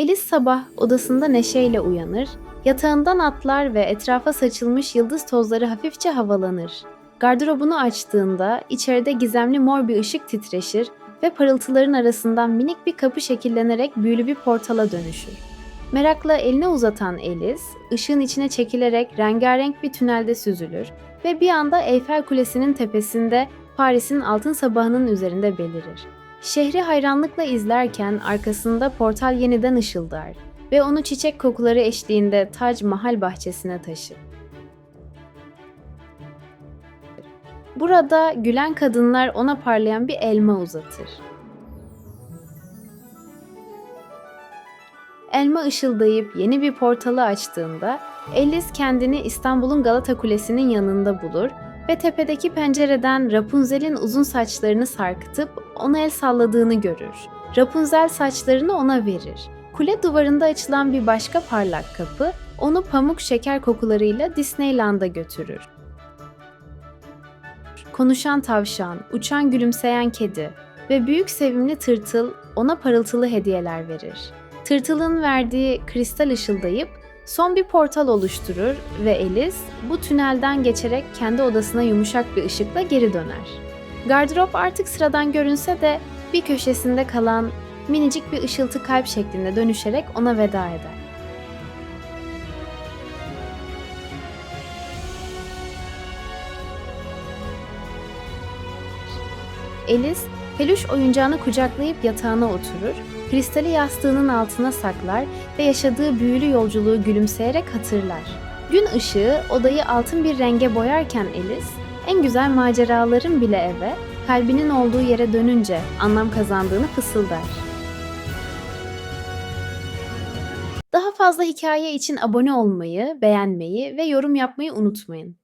Alice sabah odasında neşeyle uyanır, yatağından atlar ve etrafa saçılmış yıldız tozları hafifçe havalanır. Gardırobunu açtığında içeride gizemli mor bir ışık titreşir ve parıltıların arasından minik bir kapı şekillenerek büyülü bir portala dönüşür. Merakla eline uzatan Alice, ışığın içine çekilerek rengarenk bir tünelde süzülür ve bir anda Eyfel Kulesi'nin tepesinde Paris'in altın sabahının üzerinde belirir. Şehri hayranlıkla izlerken arkasında portal yeniden ışıldar ve onu çiçek kokuları eşliğinde Tac Mahal bahçesine taşır. Burada gülen kadınlar ona parlayan bir elma uzatır. Elma ışıldayıp yeni bir portalı açtığında Alice kendini İstanbul'un Galata Kulesi'nin yanında bulur ve tepedeki pencereden Rapunzel'in uzun saçlarını sarkıtıp ona el salladığını görür. Rapunzel saçlarını ona verir. Kule duvarında açılan bir başka parlak kapı onu pamuk şeker kokularıyla Disneyland'a götürür. Konuşan tavşan, uçan gülümseyen kedi ve büyük sevimli tırtıl ona parıltılı hediyeler verir. Tırtılın verdiği kristal ışıldayıp son bir portal oluşturur ve Alice bu tünelden geçerek kendi odasına yumuşak bir ışıkla geri döner. Gardırop artık sıradan görünse de bir köşesinde kalan minicik bir ışıltı kalp şeklinde dönüşerek ona veda eder. Alice, peluş oyuncağını kucaklayıp yatağına oturur, kristali yastığının altına saklar ve yaşadığı büyülü yolculuğu gülümseyerek hatırlar. Gün ışığı odayı altın bir renge boyarken Alice, en güzel maceraların bile eve, kalbinin olduğu yere dönünce anlam kazandığını fısıldar. Daha fazla hikaye için abone olmayı, beğenmeyi ve yorum yapmayı unutmayın.